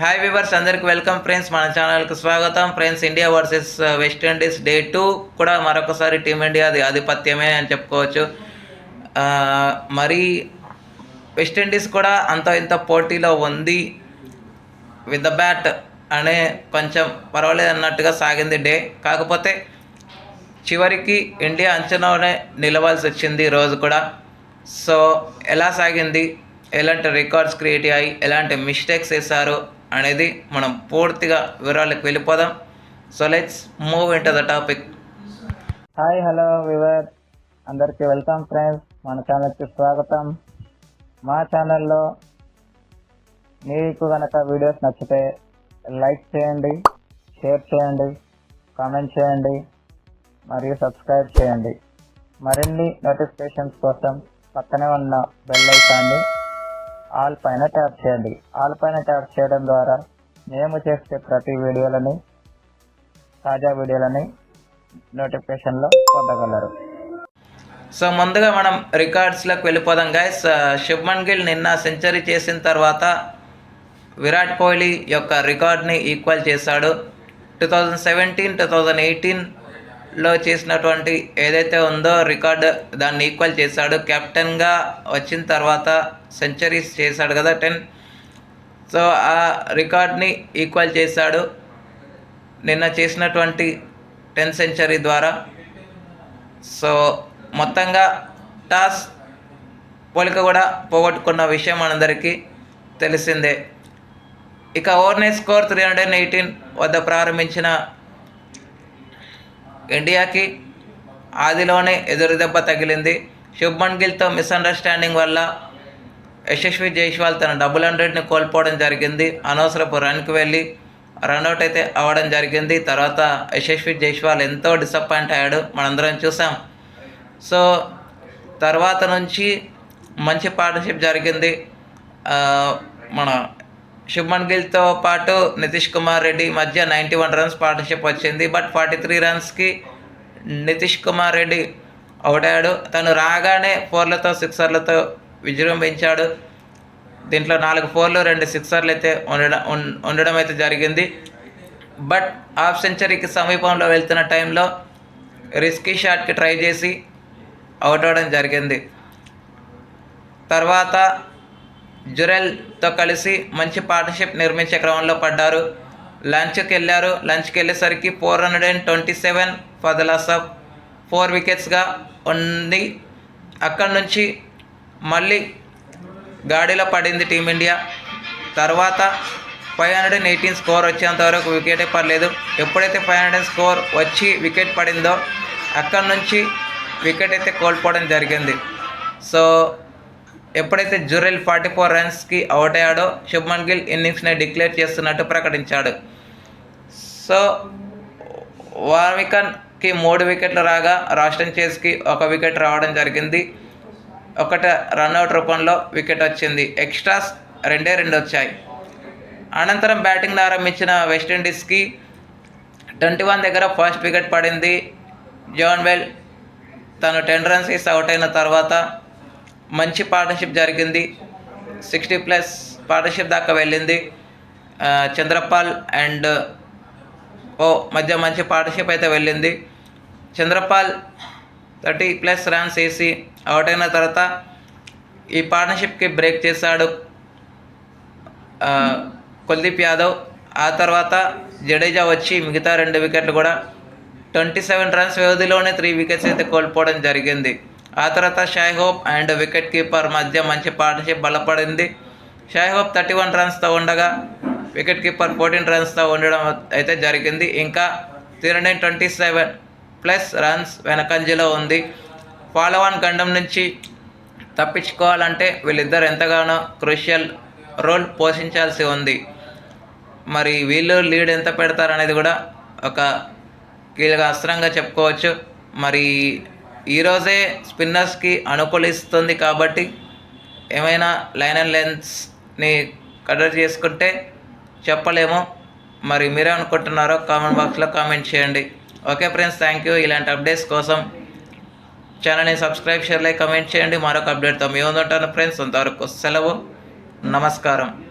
Hi viewers అందరికి welcome friends మన ఛానల్కి స్వాగతం. Friends India versus West Indies day two కూడా మరొకసారి టీమిండియాది ఆధిపత్యమే అని చెప్పుకోవచ్చు. Uh, మరి మరి వెస్టిండీస్ కూడా అంత ఇంత పోటీలో ఉంది. విత్ ద బ్యాట్ అనే కొంచెం పర్వాలేదు అన్నట్టుగా సాగింది డే. కాకపోతే చివరికి ఇండియా అంచనానే నిలవాల్సి వచ్చింది రోజు కూడా. సో ఎలా సాగింది? ఎలాంటి రికార్డ్స్ క్రియేట్ అయ్యాయి? ఎలాంటి మిస్టేక్స్ వేశారు? అనేది మనం పూర్తిగా వివరాలకు వెళ్ళిపోదాం. So let's move in to the topic hi hello viewer అందరికీ వెల్కమ్ ఫ్రెండ్స్. మన ఛానల్కి స్వాగతం. మా ఛానల్లో మీకు కనుక వీడియోస్ నచ్చితే లైక్ చేయండి షేర్ చేయండి కామెంట్ చేయండి మరియు సబ్స్క్రైబ్ చేయండి. మరిన్ని నోటిఫికేషన్స్ కోసం పక్కనే ఉన్న బెల్ ఐకాన్ని ఆల్ పైన ట్యాప్ చేయండి. ఆల్ పైన ట్యాప్ చేయడం ద్వారా మేము చేసే ప్రతి వీడియోలని తాజా వీడియోలని నోటిఫికేషన్లో పొందగలరు. సో ముందుగా మనం రికార్డ్స్లోకి వెళ్ళిపోదాం గైస్ శుభ్మన్ గిల్ నిన్న సెంచరీ చేసిన తర్వాత విరాట్ కోహ్లీ యొక్క రికార్డ్ని ఈక్వల్ చేశాడు. Two thousand seventeen two thousand eighteen లో చేసినటువంటి ఏదైతే ఉందో రికార్డ్ దాన్ని ఈక్వల్ చేశాడు. కెప్టెన్గా వచ్చిన తర్వాత సెంచరీస్ చేశాడు కదా టెన్. సో ఆ రికార్డ్ని ఈక్వల్ చేశాడు. నిన్న చేసినటువంటి టెన్ సెంచరీ ద్వారా. సో మొత్తంగా టాస్ పోలిక కూడా పోగొట్టుకున్న విషయం మనందరికీ తెలిసిందే. ఇక ఓవర్నే స్కోర్ త్రీ హండ్రెడ్ ఎయిటీన్ వద్ద ప్రారంభించిన ఇండియాకి ఆదిలోనే ఎదురు దెబ్బ తగిలింది. శుభ్మన్ గిల్తో మిస్అండర్స్టాండింగ్ వల్ల యశస్వి జైస్వాల్ తన డబుల్ హండ్రెడ్ని కోల్పోవడం జరిగింది. అనవసరపు రన్కి వెళ్ళి రన్అట్ అయితే అవ్వడం జరిగింది. తర్వాత యశస్వి జైస్వాల్ ఎంతో డిసప్పాయింట్ అయ్యాడు. మనందరం చూసాం. సో తర్వాత నుంచి మంచి పార్ట్నర్షిప్ జరిగింది. మన శుభ్మన్ గిల్తో పాటు నితీష్ కుమార్ రెడ్డి మధ్య నైంటీ వన్ రన్స్ పార్ట్నర్షిప్ వచ్చింది. బట్ ఫార్టీ త్రీ రన్స్కి నితీష్ కుమార్ రెడ్డి అవుట్ తను రాగానే ఫోర్లతో సిక్సర్లతో విజృంభించాడు. దీంట్లో నాలుగు ఫోర్లు రెండు సిక్సర్లు అయితే ఉండడం ఉండడం అయితే జరిగింది. బట్ హాఫ్ సెంచరీకి సమీపంలో వెళ్తున్న టైంలో రిస్కీ షాట్కి ట్రై చేసి అవుట్ అవ్వడం జరిగింది. తర్వాత జురెల్తో కలిసి మంచి పార్ట్నర్షిప్ నిర్మించే క్రమంలో పడ్డారు. లంచ్కి వెళ్ళారు. లంచ్కి వెళ్ళేసరికి four hundred and twenty seven for the loss of four వికెట్స్గా ఉంది. అక్కడి నుంచి మళ్ళీ గాడిలో పడింది టీమిండియా తర్వాత five hundred and eighteen score వచ్చేంత వరకు వికెటే పడలేదు. ఎప్పుడైతే ఫైవ్ హండ్రెడ్ స్కోర్ వచ్చి వికెట్ పడిందో అక్కడి నుంచి వికెట్ అయితే కోల్పోవడం జరిగింది. సో ఎప్పుడైతే జురెల్ ఫార్టీ ఫోర్ రన్స్కి అవుట్ అయ్యాడో శుభ్మన్ గిల్ ఇన్నింగ్స్ని డిక్లేర్ చేస్తున్నట్టు ప్రకటించాడు. సో వార్మికన్కి మూడు వికెట్లు రాగా రాష్ట్రం చేస్కి ఒక వికెట్ రావడం జరిగింది. ఒకటి రన్అట్ రూపంలో వికెట్ వచ్చింది. ఎక్స్ట్రాస్ రెండే రెండు వచ్చాయి. అనంతరం బ్యాటింగ్ ఆరంభించిన వెస్టిండీస్కి ట్వంటీ వన్ దగ్గర ఫస్ట్ వికెట్ పడింది. జాన్ వెల్ తను టెన్ రన్స్ వేసి అవుట్ అయిన తర్వాత మంచి పార్ట్నర్షిప్ జరిగింది. సిక్స్టీ ప్లస్ పార్ట్నర్షిప్ దాకా వెళ్ళింది. చంద్రపాల్ అండ్ ఓ మధ్య మంచి పార్ట్నర్షిప్ అయితే వెళ్ళింది. చంద్రపాల్ థర్టీ ప్లస్ రన్స్ వేసి అవుట్ అయిన తర్వాత ఈ పార్ట్నర్షిప్కి బ్రేక్ చేశాడు. కుల్దీప్ యాదవ్. ఆ తర్వాత జడేజా వచ్చి మిగతా రెండు వికెట్లు కూడా ట్వంటీ సెవెన్ రన్స్ వ్యవధిలోనే త్రీ వికెట్స్ అయితే కోల్పోవడం జరిగింది. ఆ తర్వాత షాయ్ అండ్ వికెట్ కీపర్ మధ్య మంచి పార్ట్నర్షిప్ బలపడింది. షాయ్ థర్టీ వన్ రన్స్తో ఉండగా వికెట్ కీపర్ ఫోర్టీన్ రన్స్తో ఉండడం అయితే జరిగింది. ఇంకా three hundred twenty seven plus runs వెనకంజలో ఉంది. ఫాలో ఆన్ గండం నుంచి తప్పించుకోవాలంటే వీళ్ళిద్దరు ఎంతగానో క్రూషియల్ రోల్ పోషించాల్సి ఉంది. మరి వీళ్ళు లీడ్ ఎంత పెడతారనేది కూడా ఒక కీలక అస్త్రంగా చెప్పుకోవచ్చు. మరి ఈరోజే స్పిన్నర్స్కి అనుకూలిస్తుంది కాబట్టి ఏమైనా లైన్ అండ్ లెన్స్ని కడర్ చేసుకుంటే చెప్పలేము. మరి మీరే అనుకుంటున్నారో కామెంట్ బాక్స్లో కామెంట్ చేయండి. Okay friends thank you. ఇలాంటి అప్డేట్స్ కోసం ఛానల్ని సబ్స్క్రైబ్ షేర్ లైక్ కమెంట్ చేయండి. మరొక అప్డేట్తో మీ ఉంటాను ఫ్రెండ్స్. అంతవరకు సెలవు. నమస్కారం.